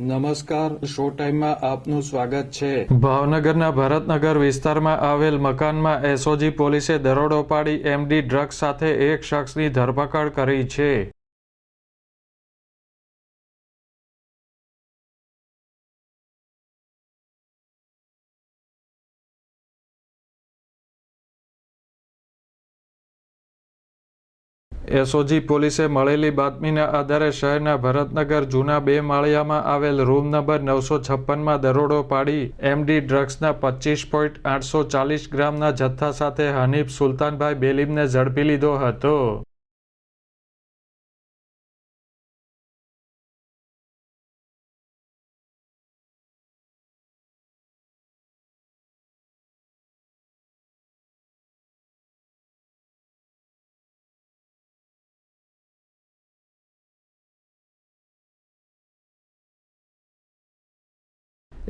નમસ્કાર શો ટાઈમમાં આપનું સ્વાગત છે. ભાવનગરના ભરતનગર વિસ્તારમાં આવેલ મકાનમાં એસઓજી પોલીસે દરોડો પાડી એમડી ડ્રગ્સ સાથે એક શખ્સની ધરપકડ કરી છે. એસઓજી પોલીસે મળેલી બાતમીના આધારે શહેરના ભરતનગર જૂના બે માળિયામાં આવેલ રૂમ નંબર નવસો છપ્પનમાં દરોડો પાડી એમડી ડ્રગ્સના પચીસ પોઈન્ટ આઠસો ચાલીસ ગ્રામના જથ્થા સાથે હનીફ સુલતાનભાઈ બેલીમને ઝડપી લીધો હતો.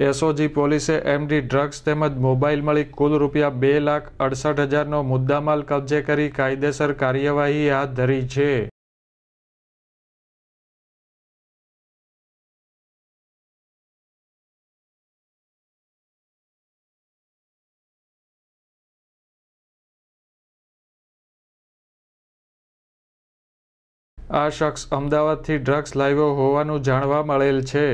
એસઓજી પોલીસે એમડી ડ્રગ્સ તેમજ મોબાઈલ મળી કુલ રૂપિયા બે લાખ અડસઠ હજારનો મુદ્દામાલ કબજે કરી કાયદેસર કાર્યવાહી હાથ ધરી છે. આ શખ્સ અમદાવાદથી ડ્રગ્સ લાવ્યો હોવાનું જાણવા મળેલ છે.